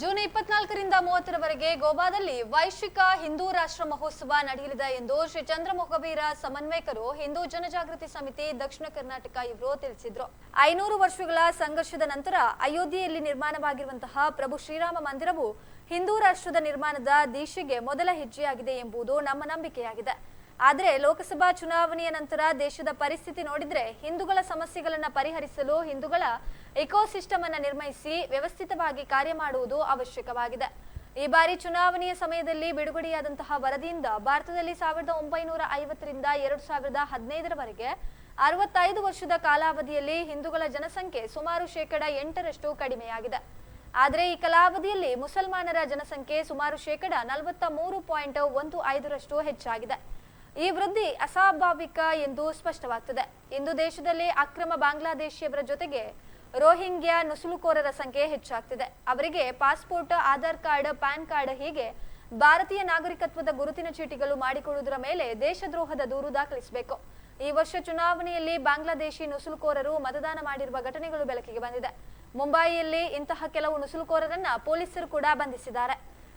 June ಇಪ್ಪತ್ನಾಲ್ಕರಿಂದ ಮೂವತ್ತರವರೆಗೆ ಗೋವಾದಲ್ಲಿ ವೈಶ್ವಿಕ ಹಿಂದೂ ರಾಷ್ಟ್ರ ಮಹೋತ್ಸವ ನಡೆಯಲಿದೆ ಎಂದು ಶ್ರೀ ಚಂದ್ರಮೊಗವೀರ ಸಮನ್ವಯಕರು ಹಿಂದೂ ಜನಜಾಗೃತಿ ಸಮಿತಿ ದಕ್ಷಿಣ ಕರ್ನಾಟಕ ಇವರು ತಿಳಿಸಿದ್ರು. ಐನೂರು ವರ್ಷಗಳ ಸಂಘರ್ಷದ ನಂತರ ಅಯೋಧ್ಯೆಯಲ್ಲಿ ನಿರ್ಮಾಣವಾಗಿರುವಂತಹ ಪ್ರಭು ಶ್ರೀರಾಮ ಮಂದಿರವು ಹಿಂದೂ ರಾಷ್ಟ್ರದ ನಿರ್ಮಾಣದ ದೀಶೆಗೆ ಮೊದಲ ಹೆಜ್ಜೆಯಾಗಿದೆ ಎಂಬುದು ನಮ್ಮ ನಂಬಿಕೆಯಾಗಿದೆ. ಆದರೆ ಲೋಕಸಭಾ ಚುನಾವಣೆಯ ನಂತರ ದೇಶದ ಪರಿಸ್ಥಿತಿ ನೋಡಿದ್ರೆ ಹಿಂದೂಗಳ ಸಮಸ್ಯೆಗಳನ್ನು ಪರಿಹರಿಸಲು ಹಿಂದೂಗಳ ಇಕೋಸಿಸ್ಟಮ್ ಅನ್ನು ನಿರ್ಮಿಸಿ ವ್ಯವಸ್ಥಿತವಾಗಿ ಕಾರ್ಯ ಮಾಡುವುದು ಅವಶ್ಯಕವಾಗಿದೆ. ಈ ಬಾರಿ ಚುನಾವಣೆಯ ಸಮಯದಲ್ಲಿ ಬಿಡುಗಡೆಯಾದಂತಹ ವರದಿಯಿಂದ ಭಾರತದಲ್ಲಿ ಸಾವಿರದ ಒಂಬೈನೂರ ಐವತ್ತರಿಂದ ಎರಡು ಸಾವಿರದ ಹದಿನೈದರವರೆಗೆ ಅರವತ್ತೈದು ವರ್ಷದ ಕಾಲಾವಧಿಯಲ್ಲಿ ಹಿಂದೂಗಳ ಜನಸಂಖ್ಯೆ ಸುಮಾರು ಶೇಕಡ ಎಂಟರಷ್ಟು ಕಡಿಮೆಯಾಗಿದೆ. ಆದರೆ ಈ ಕಾಲಾವಧಿಯಲ್ಲಿ ಮುಸಲ್ಮಾನರ ಜನಸಂಖ್ಯೆ ಸುಮಾರು ಶೇಕಡ ನಲವತ್ತ ಮೂರು ಪಾಯಿಂಟ್ ಒಂದು ಐದರಷ್ಟು ಹೆಚ್ಚಾಗಿದೆ. ಈ ವೃದ್ಧಿ ಅಸ್ವಾಭಾವಿಕ ಎಂದು ಸ್ಪಷ್ಟವಾಗ್ತದೆ. ಇಂದು ದೇಶದಲ್ಲಿ ಅಕ್ರಮ ಬಾಂಗ್ಲಾದೇಶಿಯವರ ಜೊತೆಗೆ ರೋಹಿಂಗ್ಯಾ ನುಸುಳುಕೋರರ ಸಂಖ್ಯೆ ಹೆಚ್ಚಾಗ್ತಿದೆ. ಅವರಿಗೆ passport, Aadhaar card, PAN card ಹೀಗೆ ಭಾರತೀಯ ನಾಗರಿಕತ್ವದ ಗುರುತಿನ ಚೀಟಿಗಳು ಮಾಡಿಕೊಡುವುದರ ಮೇಲೆ ದೇಶದ್ರೋಹದ ದೂರು ದಾಖಲಿಸಬೇಕು. ಈ ವರ್ಷ ಚುನಾವಣೆಯಲ್ಲಿ ಬಾಂಗ್ಲಾದೇಶಿ ನುಸುಳುಕೋರರು ಮತದಾನ ಮಾಡಿರುವ ಘಟನೆಗಳು ಬೆಳಕಿಗೆ ಬಂದಿದೆ. ಮುಂಬಯಿಯಲ್ಲಿ ಇಂತಹ ಕೆಲವು ನುಸುಳುಕೋರರನ್ನ ಪೊಲೀಸರು ಕೂಡ ಬಂಧಿಸಿದ್ದಾರೆ.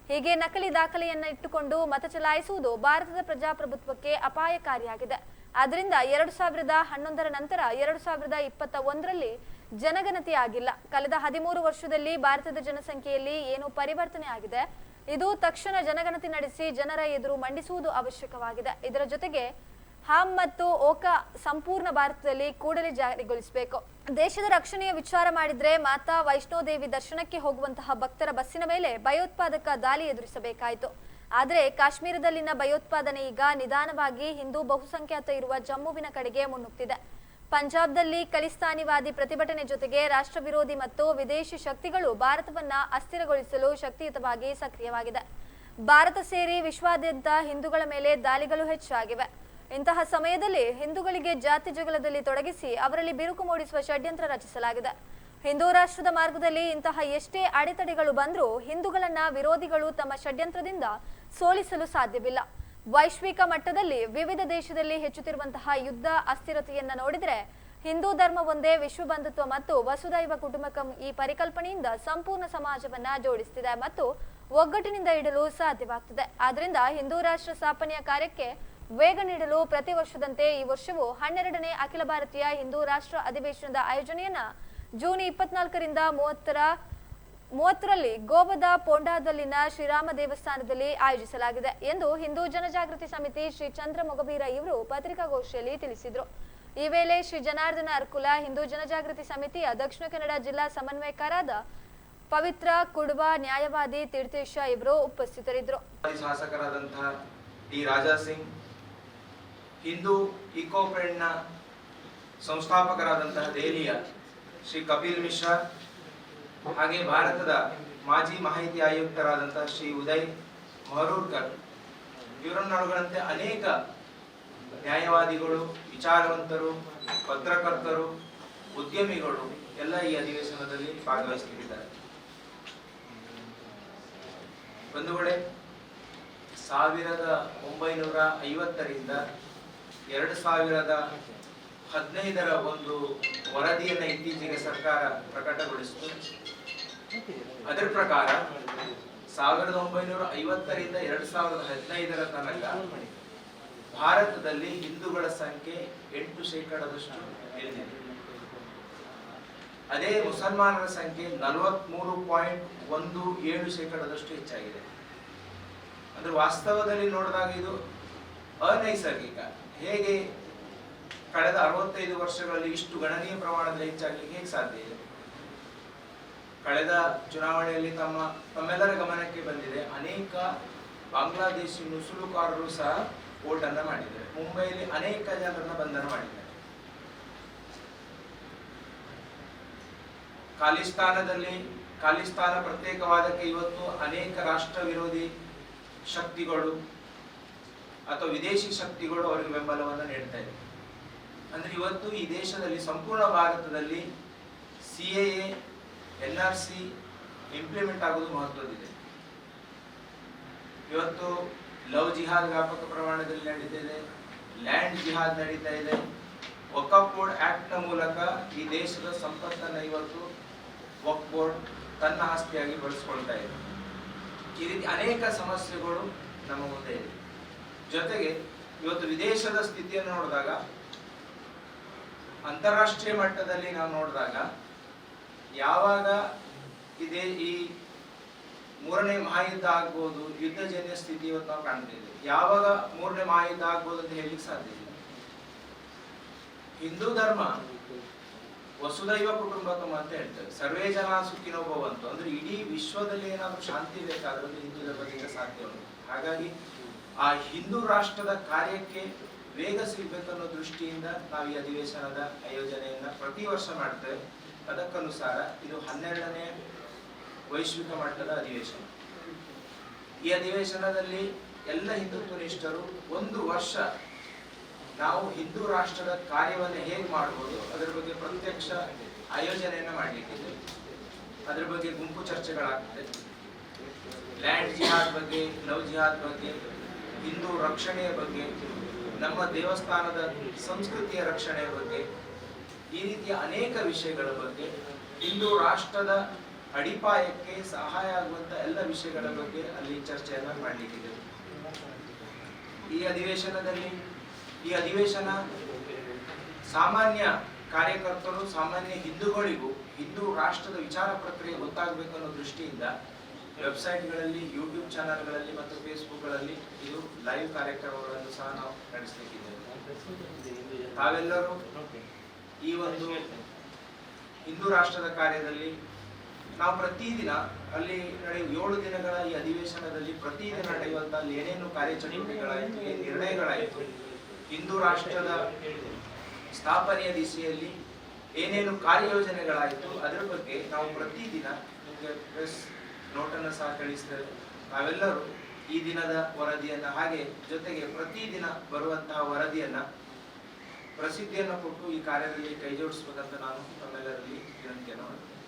ಹೀಗೆ ನಕಲಿ ದಾಖಲೆಯನ್ನ ಇಟ್ಟುಕೊಂಡು ಮತ ಚಲಾಯಿಸುವುದು ಭಾರತದ ಪ್ರಜಾಪ್ರಭುತ್ವಕ್ಕೆ ಅಪಾಯಕಾರಿಯಾಗಿದೆ. ಆದ್ರಿಂದ ಎರಡು ಸಾವಿರದ ಹನ್ನೊಂದರ ನಂತರ ಎರಡು ಸಾವಿರದ ಇಪ್ಪತ್ತ ಒಂದರಲ್ಲಿ ಜನಗಣತಿ ಆಗಿಲ್ಲ. ಕಳೆದ ಹದಿಮೂರು ವರ್ಷದಲ್ಲಿ ಭಾರತದ ಜನಸಂಖ್ಯೆಯಲ್ಲಿ ಏನು ಪರಿವರ್ತನೆ ಆಗಿದೆ. ಇದು ತಕ್ಷಣ ಜನಗಣತಿ ನಡೆಸಿ ಜನರ ಎದುರು ಮಂಡಿಸುವುದು ಅವಶ್ಯಕವಾಗಿದೆ. ಇದರ ಜೊತೆಗೆ ಹಾಮ್ ಮತ್ತು ಓಕ ಸಂಪೂರ್ಣ ಭಾರತದಲ್ಲಿ ಕೂಡಲೇ ಜಾರಿಗೊಳಿಸಬೇಕು. ದೇಶದ ರಕ್ಷಣೆಯ ವಿಚಾರ ಮಾಡಿದ್ರೆ ಮಾತಾ ವೈಷ್ಣೋದೇವಿ ದರ್ಶನಕ್ಕೆ ಹೋಗುವಂತಹ ಭಕ್ತರ ಬಸ್ಸಿನ ಮೇಲೆ ಭಯೋತ್ಪಾದಕ ದಾಳಿ ಎದುರಿಸಬೇಕಾಯಿತು. ಆದರೆ ಕಾಶ್ಮೀರದಲ್ಲಿನ ಭಯೋತ್ಪಾದನೆ ಈಗ ನಿಧಾನವಾಗಿ ಹಿಂದೂ ಬಹುಸಂಖ್ಯಾತ ಇರುವ ಜಮ್ಮುವಿನ ಕಡೆಗೆ ಮುನ್ನುಗ್ತಿದೆ. ಪಂಜಾಬ್ದಲ್ಲಿ ಖಲಿಸ್ತಾನಿವಾದಿ ಪ್ರತಿಭಟನೆ ಜೊತೆಗೆ ರಾಷ್ಟ್ರ ವಿರೋಧಿ ಮತ್ತು ವಿದೇಶಿ ಶಕ್ತಿಗಳು ಭಾರತವನ್ನ ಅಸ್ಥಿರಗೊಳಿಸಲು ಶಕ್ತಿಯುತವಾಗಿ ಸಕ್ರಿಯವಾಗಿದೆ. ಭಾರತ ಸೇರಿ ವಿಶ್ವಾದ್ಯಂತ ಹಿಂದೂಗಳ ಮೇಲೆ ದಾಳಿಗಳು ಹೆಚ್ಚಾಗಿವೆ. ಇಂತಹ ಸಮಯದಲ್ಲಿ ಹಿಂದೂಗಳಿಗೆ ಜಾತಿ ಜಗಳದಲ್ಲಿ ತೊಡಗಿಸಿ ಅವರಲ್ಲಿ ಬಿರುಕು ಮೂಡಿಸುವ ಷಡ್ಯಂತ್ರ ರಚಿಸಲಾಗಿದೆ. ಹಿಂದೂ ರಾಷ್ಟ್ರದ ಮಾರ್ಗದಲ್ಲಿ ಇಂತಹ ಎಷ್ಟೇ ಅಡೆತಡೆಗಳು ಬಂದರೂ ಹಿಂದೂಗಳನ್ನ ವಿರೋಧಿಗಳು ತಮ್ಮ ಷಡ್ಯಂತ್ರದಿಂದ ಸೋಲಿಸಲು ಸಾಧ್ಯವಿಲ್ಲ. ವೈಶ್ವಿಕ ಮಟ್ಟದಲ್ಲಿ ವಿವಿಧ ದೇಶದಲ್ಲಿ ಹೆಚ್ಚುತ್ತಿರುವಂತಹ ಯುದ್ಧ ಅಸ್ಥಿರತೆಯನ್ನ ನೋಡಿದರೆ ಹಿಂದೂ ಧರ್ಮ ಒಂದೇ ವಿಶ್ವ ಬಂಧುತ್ವ ಮತ್ತು ವಸುದೈವ ಕುಟುಂಬಕಂ ಈ ಪರಿಕಲ್ಪನೆಯಿಂದ ಸಂಪೂರ್ಣ ಸಮಾಜವನ್ನ ಜೋಡಿಸುತ್ತಿದೆ ಮತ್ತು ಒಗ್ಗಟ್ಟಿನಿಂದ ಇಡಲು ಸಾಧ್ಯವಾಗ್ತದೆ. ಆದ್ರಿಂದ ಹಿಂದೂ ರಾಷ್ಟ್ರ ಸ್ಥಾಪನೆಯ ಕಾರ್ಯಕ್ಕೆ ವೇಗ ನೀಡಲು ಪ್ರತಿ ವರ್ಷದಂತೆ ಈ ವರ್ಷವೂ ಹನ್ನೆರಡನೇ ಅಖಿಲ ಭಾರತೀಯ ಹಿಂದೂ ರಾಷ್ಟ್ರ ಅಧಿವೇಶನದ ಆಯೋಜನೆಯನ್ನ ಜೂನ್ ಇಪ್ಪತ್ನಾಲ್ಕರಿಂದ ಮೂವತ್ತರ, ಮೂವತ್ತರಲ್ಲಿ ಗೋವಾದ ಪೋಂಡಾದಲ್ಲಿನ ಶ್ರೀರಾಮ ದೇವಸ್ಥಾನದಲ್ಲಿ ಆಯೋಜಿಸಲಾಗಿದೆ ಎಂದು ಹಿಂದೂ ಜನಜಾಗೃತಿ ಸಮಿತಿ ಶ್ರೀ ಚಂದ್ರ ಮೊಗಬೀರ ಇವರು ಪತ್ರಿಕಾಗೋಷ್ಠಿಯಲ್ಲಿ ತಿಳಿಸಿದರು. ಈ ವೇಳೆ ಶ್ರೀ ಜನಾರ್ದನ ಅರ್ಕುಲ ಹಿಂದೂ ಜನಜಾಗೃತಿ ಸಮಿತಿಯ ದಕ್ಷಿಣ ಕನ್ನಡ ಜಿಲ್ಲಾ ಸಮನ್ವಯಕರಾದ ಪವಿತ್ರ ಕುಡುಬ ನ್ಯಾಯವಾದಿ ತೀರ್ಥೇಶ ಇವರು ಉಪಸ್ಥಿತರಿದ್ದರು. ಶಾಸಕರಾದಂತಹ ಟಿ ರಾಜಾ ಸಿಂಗ್ ಹಿಂದೂ ಇಕೋ ಫ್ರೆಂಡ್ನ ಸಂಸ್ಥಾಪಕರಾದಂತಹ ದೆಹಲಿಯ ಶ್ರೀ ಕಪಿಲ್ ಮಿಶ್ರಾ ಹಾಗೆ ಭಾರತದ ಮಾಜಿ ಮಾಹಿತಿ ಆಯುಕ್ತರಾದಂತಹ ಶ್ರೀ ಉದಯ್ ಮಹರೂರ್ಕರ್ ಇವರನ್ನೊಳಗಂತೆ ಅನೇಕ ನ್ಯಾಯವಾದಿಗಳು, ವಿಚಾರವಂತರು, ಪತ್ರಕರ್ತರು, ಉದ್ಯಮಿಗಳು ಎಲ್ಲ ಈ ಅಧಿವೇಶನದಲ್ಲಿ ಭಾಗವಹಿಸುತ್ತಿದ್ದಾರೆ ಬಂಧುಗಳೇ, ಸಾವಿರದ ಒಂಬೈನೂರ ಐವತ್ತರಿಂದ ಎರಡು ಸಾವಿರದ ಹದಿನೈದರ ಒಂದು ವರದಿಯನ್ನು ಇತ್ತೀಚೆಗೆ ಸರ್ಕಾರ ಪ್ರಕಟಗೊಳಿಸಿತು. ಅದರ ಪ್ರಕಾರ ಸಾವಿರದ ಒಂಬೈನೂರ ಐವತ್ತರಿಂದ ಎರಡು ಸಾವಿರದ ಹದಿನೈದರ ತನಕ ಭಾರತದಲ್ಲಿ ಹಿಂದೂಗಳ ಸಂಖ್ಯೆ ಎಂಟು ಶೇಕಡದಷ್ಟು ಇಳಿದಿದೆ ಅದೇ ಮುಸಲ್ಮಾನರ ಸಂಖ್ಯೆ ನಲವತ್ಮೂರು ಪಾಯಿಂಟ್ ಒಂದು ಏಳು ಶೇಕಡದಷ್ಟು ಹೆಚ್ಚಾಗಿದೆ. ಅಂದ್ರೆ ವಾಸ್ತವದಲ್ಲಿ ನೋಡಿದಾಗ ಇದು ಅನೈಸರ್ಗಿಕ. ಹೇಗೆ ಕಳೆದ ಅರವತ್ತೈದು ವರ್ಷಗಳಲ್ಲಿ ಇಷ್ಟು ಗಣನೀಯ ಪ್ರಮಾಣದಲ್ಲಿ ಹೆಚ್ಚಾಗಲಿಕ್ಕೆ ಹೇಗೆ ಸಾಧ್ಯ ಇದೆ? ಕಳೆದ ಚುನಾವಣೆಯಲ್ಲಿ ತಮ್ಮ, ತಮ್ಮೆಲ್ಲರ ಗಮನಕ್ಕೆ ಬಂದಿದೆ. ಅನೇಕ ಬಾಂಗ್ಲಾದೇಶಿ ನುಸುಳುಕಾರರು ಸಹ ಓಟನ್ನು ಮಾಡಿದ್ದಾರೆ. ಮುಂಬೈಯಲ್ಲಿ ಅನೇಕ ಜನರನ್ನ ಬಂಧನ ಮಾಡಿದ್ದಾರೆ. ಖಾಲಿಸ್ತಾನದಲ್ಲಿ, ಖಾಲಿಸ್ತಾನ ಪ್ರತ್ಯೇಕವಾದಕ್ಕೆ ಇವತ್ತು ಅನೇಕ ರಾಷ್ಟ್ರ ವಿರೋಧಿ ಶಕ್ತಿಗಳು ಅಥವಾ ವಿದೇಶಿ ಶಕ್ತಿಗಳು ಅವರಿಗೆ ಬೆಂಬಲವನ್ನು ನೀಡ್ತಾ ಇದೆ. ಅಂದ್ರೆ ಇವತ್ತು ಈ ದೇಶದಲ್ಲಿ ಸಂಪೂರ್ಣ ಭಾರತದಲ್ಲಿ C A N R C implement ಆಗೋದು ಮಹತ್ವದಿದೆ ಇವತ್ತು ಲವ್ ಜಿಹಾದ್ ವ್ಯಾಪಕ ಪ್ರಮಾಣದಲ್ಲಿ ನಡೀತಾ ಇದೆ, ಲ್ಯಾಂಡ್ ಜಿಹಾದ್ ನಡೀತಾ ಇದೆ. ವಕಫ್ ಬೋರ್ಡ್ ಆಕ್ಟ್ ಮೂಲಕ ಈ ದೇಶದ ಸಂಪತ್ತನ್ನ ಇವತ್ತು ವಕ್ ಬೋರ್ಡ್ ತನ್ನ ಆಸ್ತಿಯಾಗಿ ಬಳಸ್ಕೊಳ್ತಾ ಇದೆ. ಈ ರೀತಿ ಅನೇಕ ಸಮಸ್ಯೆಗಳು ನಮ್ಮ ಮುಂದೆ ಇದೆ. ಜೊತೆಗೆ ಇವತ್ತು ವಿದೇಶದ ಸ್ಥಿತಿಯನ್ನು ನೋಡಿದಾಗ, ಅಂತಾರಾಷ್ಟ್ರೀಯ ಮಟ್ಟದಲ್ಲಿ ನಾವು ನೋಡಿದಾಗ, ಯಾವಾಗ ಇದೇ ಈ ಮೂರನೇ ಮಹಾಯುದ್ಧ ಆಗ್ಬೋದು, ಯುದ್ಧಜನ್ಯ ಸ್ಥಿತಿ ಇವತ್ತು ನಾವು ಕಾಣ್ತಿದ್ದೇವೆ. ಯಾವಾಗ ಮೂರನೇ ಮಹಾಯುದ್ಧ ಆಗ್ಬೋದು ಅಂತ ಹೇಳಲಿಕ್ಕೆ ಸಾಧ್ಯ ಇಲ್ಲ. ಹಿಂದೂ ಧರ್ಮ ವಸುದೈವ ಕುಟುಂಬಕಂ ಅಂತ ಹೇಳ್ತೇವೆ. ಸರ್ವೇ ಜನ ಸುಖಿನೋ ಅಂದ್ರೆ ಇಡೀ ವಿಶ್ವದಲ್ಲಿ ಏನಾದ್ರೂ ಶಾಂತಿ ಬೇಕಾದ್ರೆ ಹಿಂದೂ ಧರ್ಮದಿಂದ ಸಾಧ್ಯ ಉಂಟು. ಹಾಗಾಗಿ ಆ ಹಿಂದೂ ರಾಷ್ಟ್ರದ ಕಾರ್ಯಕ್ಕೆ ವೇಗ ಸಿಗಬೇಕನ್ನೋ ದೃಷ್ಟಿಯಿಂದ ನಾವು ಈ ಅಧಿವೇಶನದ ಆಯೋಜನೆಯನ್ನ ಪ್ರತಿ ವರ್ಷ ಮಾಡ್ತೇವೆ. ಅದಕ್ಕನುಸಾರ ಇದು ಹನ್ನೆರಡನೇ ವೈಶ್ವಿಕ ಮಟ್ಟದ ಅಧಿವೇಶನ. ಈ ಅಧಿವೇಶನದಲ್ಲಿ ಎಲ್ಲ ಹಿಂದುತ್ವ ನಿಷ್ಠರು ಒಂದು ವರ್ಷ ನಾವು ಹಿಂದೂ ರಾಷ್ಟ್ರದ ಕಾರ್ಯವನ್ನು ಹೇಗೆ ಮಾಡಬಹುದು ಅದರ ಬಗ್ಗೆ ಪ್ರತ್ಯಕ್ಷ ಆಯೋಜನೆಯನ್ನ ಮಾಡಲಿಕ್ಕಿದೆ ಅದರ ಬಗ್ಗೆ ಗುಂಪು ಚರ್ಚೆಗಳಾಗ್ತದೆ. ಲ್ಯಾಂಡ್ ಜಿಹಾದ್ ಬಗ್ಗೆ, ಲವ್ ಜಿಹಾದ್ ಬಗ್ಗೆ ಹಿಂದೂ ರಕ್ಷಣೆಯ ಬಗ್ಗೆ, ನಮ್ಮ ದೇವಸ್ಥಾನದ ಸಂಸ್ಕೃತಿಯ ರಕ್ಷಣೆಯ ಬಗ್ಗೆ, ಈ ರೀತಿಯ ಅನೇಕ ವಿಷಯಗಳ ಬಗ್ಗೆ, ಹಿಂದೂ ರಾಷ್ಟ್ರದ ಅಡಿಪಾಯಕ್ಕೆ ಸಹಾಯ ಆಗುವಂತ ಎಲ್ಲ ವಿಷಯಗಳ ಬಗ್ಗೆ ಅಲ್ಲಿ ಚರ್ಚೆಯನ್ನ ಮಾಡಲಿಕ್ಕಿದೆ ಈ ಅಧಿವೇಶನದಲ್ಲಿ, ಈ ಅಧಿವೇಶನ ಸಾಮಾನ್ಯ ಕಾರ್ಯಕರ್ತರು, ಸಾಮಾನ್ಯ ಹಿಂದೂಗಳಿಗೂ, ಹಿಂದೂ ರಾಷ್ಟ್ರದ ವಿಚಾರ ಪ್ರಕ್ರಿಯೆ ಗೊತ್ತಾಗಬೇಕು ಅನ್ನೋ ದೃಷ್ಟಿಯಿಂದ ವೆಬ್ಸೈಟ್ಗಳಲ್ಲಿ, ಯೂಟ್ಯೂಬ್ ಚಾನಲ್ಗಳಲ್ಲಿ ಮತ್ತು ಫೇಸ್ಬುಕ್ಗಳಲ್ಲಿ ಇದು ಲೈವ್ ಕಾರ್ಯಕ್ರಮಗಳನ್ನು ಸಹ ನಾವು ನಡೆಸಲಿಕ್ಕಿದ್ದೇವೆ. ತಾವೆಲ್ಲರೂ ಈ ಒಂದು ಹಿಂದೂ ರಾಷ್ಟ್ರದ ಕಾರ್ಯದಲ್ಲಿ ನಾವು ಪ್ರತಿದಿನ ಅಲ್ಲಿ ನಡೆಯುವ ಏಳು ದಿನಗಳ ಈ ಅಧಿವೇಶನದಲ್ಲಿ ಪ್ರತಿದಿನ ನಡೆಯುವಂತ ಅಲ್ಲಿ ಏನೇನು ಕಾರ್ಯಚಟುವಟಿಕೆಗಳಾಯಿತು ನಿರ್ಣಯಗಳಾಯಿತು, ಹಿಂದೂ ರಾಷ್ಟ್ರದ ಸ್ಥಾಪನೆಯ ದಿಸೆಯಲ್ಲಿ ಏನೇನು ಕಾರ್ಯಯೋಜನೆಗಳಾಯಿತು, ಅದರ ಬಗ್ಗೆ ನಾವು ಪ್ರತಿದಿನ ನಿಮಗೆ ಪ್ರೆಸ್ ನೋಟನ್ನು ಸಹ ಕಳಿಸ್ತೇವೆ ನಾವೆಲ್ಲರೂ ಈ ದಿನದ ವರದಿಯನ್ನ ಹಾಗೆ ಜೊತೆಗೆ ಪ್ರತಿದಿನ ಬರುವಂತಹ ವರದಿಯನ್ನ ಪ್ರಸಿದ್ಧಿಯನ್ನು ಕೊಟ್ಟು ಈ ಕಾರ್ಯದಲ್ಲಿ ಕೈ ಜೋಡಿಸ್ಬೇಕಂತ ನಾನು ತಮ್ಮೆಲ್ಲರಲ್ಲಿ ವಿನಂತಿಯನ್ನು ಮಾಡ್ತೇನೆ.